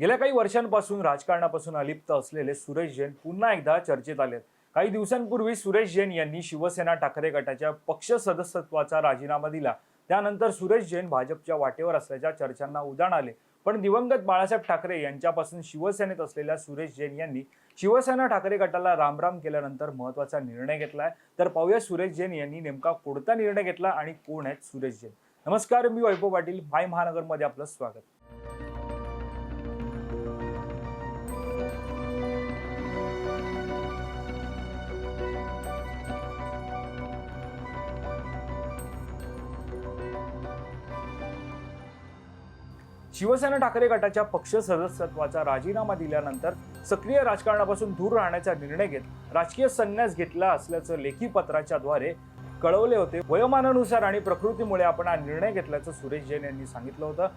गेल्या काही वर्षांपासून राजकारणापासून अलिप्त असलेले सुरेश जैन पुन्हा एकदा चर्चेत आलेत. काही दिवसांपूर्वी सुरेश जैन यांनी शिवसेना ठाकरे गटाच्या पक्ष सदस्यत्वाचा राजीनामा दिला. त्यानंतर सुरेश जैन भाजपच्या वाटेवर असल्याच्या चर्चांना उदाहरण आले. पण दिवंगत बाळासाहेब ठाकरे यांच्यापासून शिवसेनेत असलेल्या सुरेश जैन यांनी शिवसेना ठाकरे गटाला रामराम केल्यानंतर महत्त्वाचा निर्णय घेतलाय. तर पाहूया सुरेश जैन यांनी नेमका कोणता निर्णय घेतला आणि कोण आहेत सुरेश जैन? नमस्कार मी वैभव पाटील माय महानगरमध्ये आपलं स्वागत. शिवसेना ठाकरे गटाच्या पक्ष सदस्यत्वाचा राजीनामा दिल्यानंतर सक्रिय राजकारणापासून दूर राहण्याचा निर्णय घेत राजकीय संन्यास घेतला असल्याचं लेखी पत्राच्याद्वारे कळवले होते. वयोमानानुसार आणि प्रकृतीमुळे आपण हा निर्णय घेतल्याचं सुरेश जैन यांनी सांगितलं होतं.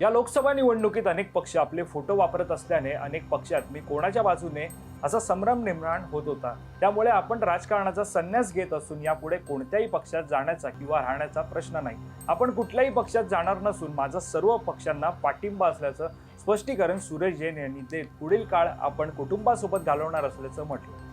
या लोकसभा निवडणुकीत अनेक पक्ष आपले फोटो वापरत असल्याने अनेक पक्षात मी कोणाच्या बाजूने असा संभ्रम निर्माण होत होता. त्यामुळे आपण राजकारणाचा संन्यास घेत असून यापुढे कोणत्याही पक्षात जाण्याचा किंवा राहण्याचा प्रश्न नाही. आपण कुठल्याही पक्षात जाणार नसून माझा सर्व पक्षांना पाठिंबा असल्याचं स्पष्टीकरण सुरेश जैन यांनी देत पुढील काळ आपण कुटुंबासोबत घालवणार असल्याचं म्हटलं.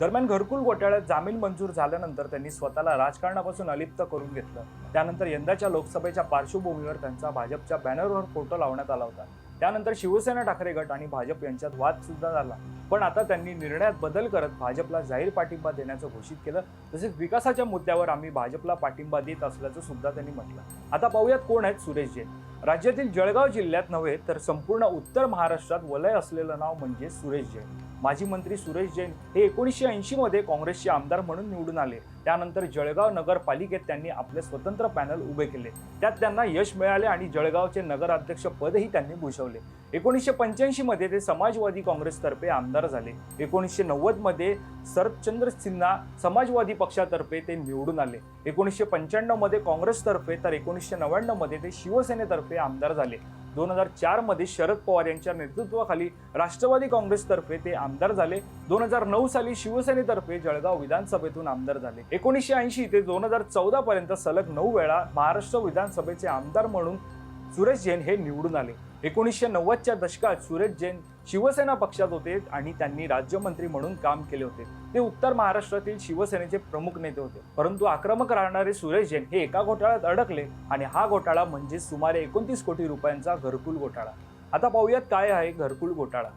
दरम्यान घरकुल घोटाळ्यात जामीन मंजूर झाल्यानंतर त्यांनी स्वतःला राजकारणापासून अलिप्त करून घेतलं. त्यानंतर यंदाच्या लोकसभेच्या पार्श्वभूमीवर त्यांचा भाजपच्या बॅनरवर फोटो लावण्यात आला होता. त्यानंतर शिवसेना ठाकरे गट आणि भाजप यांच्यात वाद सुद्धा झाला. पण आता त्यांनी निर्णयात बदल करत भाजपला जाहीर पाठिंबा देण्याचं घोषित केलं. तसेच विकासाच्या मुद्द्यावर आम्ही भाजपला पाठिंबा देत असल्याचं सुद्धा त्यांनी म्हटलं. आता पाहूयात कोण आहेत सुरेश जैन. राज्यातील जळगाव जिल्ह्यात नव्हे तर संपूर्ण उत्तर महाराष्ट्रात वलय असलेलं नाव म्हणजे सुरेश जैन. माजी मंत्री सुरेश जैन हे एकोणीसशे ऐंशीमध्ये काँग्रेसचे आमदार म्हणून निवडून आले. त्यानंतर जळगाव नगरपालिकेत त्यांनी आपले स्वतंत्र पॅनल उभे केले. त्यात त्यांना यश मिळाले आणि जळगावचे नगराध्यक्ष पदही त्यांनी भूषवले. एकोणीसशे पंच्याऐंशीमध्ये ते समाजवादी काँग्रेसतर्फे आमदार झाले. एकोणीसशे नव्वदमध्ये शरदचंद्र सिन्हा समाजवादी पक्षातर्फे ते निवडून आले. एकोणीसशे पंच्याण्णवमध्ये काँग्रेसतर्फे तर एकोणीसशे नव्याण्णवमध्ये ते शिवसेनेतर्फे आमदार झाले. दोन हजार चारमध्ये शरद पवार यांच्या नेतृत्वाखाली राष्ट्रवादी काँग्रेसतर्फे ते आमदार झाले. दोन हजार नऊ साली शिवसेनेतर्फे जळगाव विधानसभेतून आमदार झाले. एकोणीसशे ऐंशी ते दोन हजार चौदा पर्यंत सलग नऊ वेळा महाराष्ट्र विधानसभेचे आमदार म्हणून सुरेश जैन हे निवडून आले. एकोणीसशे नव्वदच्या दशकात सुरेश जैन शिवसेना पक्षात होते आणि त्यांनी राज्यमंत्री म्हणून काम केले होते. ते उत्तर महाराष्ट्रातील शिवसेनेचे प्रमुख नेते होते. परंतु आक्रमक राहणारे सुरेश जैन हे एका घोटाळ्यात अडकले आणि हा घोटाळा म्हणजे सुमारे एकोणतीस कोटी रुपयांचा घरकुल घोटाळा. आता पाहूयात काय आहे घरकुल घोटाळा.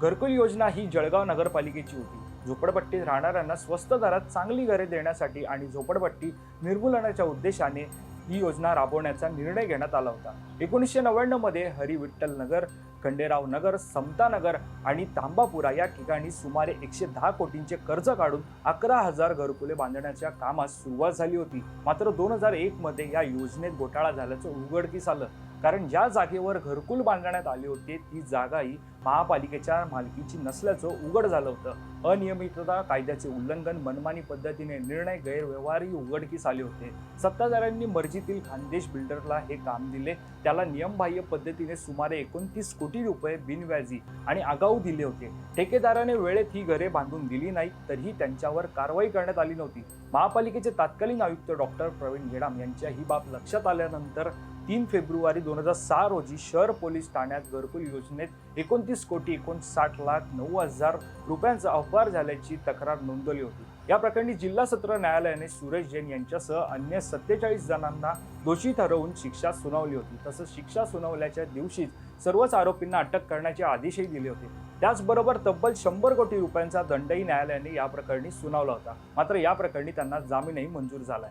घरकुल योजना ही जळगाव नगरपालिकेची होती. झोपडपट्टीत राहणाऱ्यांना स्वस्त दरात चांगली घरे देण्यासाठी आणि झोपडपट्टी निर्मूलनाच्या उद्देशाने ही योजना राबवण्याचा निर्णय घेण्यात आला होता. एकोणीसशे नव्याण्णवमध्ये हरी विठ्ठल नगर खंडेराव नगर समता नगर आणि तांबापुरा या ठिकाणी सुमारे एकशे दहा कोटींचे कर्ज काढून अकरा हजार घरकुले बांधण्याच्या कामास सुरुवात झाली होती. मात्र दोन हजार एक मध्ये या योजनेत घोटाळा झाल्याचं उघडकीस आलं. कारण ज्या जागेवर घरकुल बांधण्यात आले होते ती जागाही महापालिकेच्या मालकीची नसल्याचं उघड झालं होतं. अनियमितता कायद्याचे उल्लंघन मनमानी पद्धतीने निर्णय गैरव्यवहारही उघडकीस आले होते. सत्ताधाऱ्यांनी मर्जीतील खानदेश बिल्डरला हे काम दिले. त्याला नियमबाह्य पद्धतीने सुमारे एकोणतीस कोटी रुपये बिनव्याजी आणि आगाऊ दिले होते. ठेकेदाराने वेळेत ही घरे बांधून दिली नाहीत तरीही त्यांच्यावर कारवाई करण्यात आली नव्हती. महापालिकेचे तात्कालीन आयुक्त डॉक्टर प्रवीण गेडाम यांच्या ही बाब लक्षात आल्यानंतर तीन फेब्रुवारी दोन हजार सहा रोजी शहर पोलीस ठाण्यात घरकुल योजनेत एकोणतीस कोटी एकोणसाठ लाख नऊ हजार रुपयांचा अपहार झाल्याची तक्रार नोंदवली होती. या प्रकरणी जिल्हा सत्र न्यायालयाने सुरेश जैन यांच्यासह अन्य सत्तेचाळीस जणांना दोषी ठरवून शिक्षा सुनावली होती. तसंच शिक्षा सुनावल्याच्या दिवशीच सर्वच आरोपींना अटक करण्याचे आदेशही दिले होते. त्याचबरोबर तब्बल शंभर कोटी रुपयांचा दंडही न्यायालयाने या प्रकरणी सुनावला होता. मात्र या प्रकरणी त्यांना जामीनही मंजूर झालाय.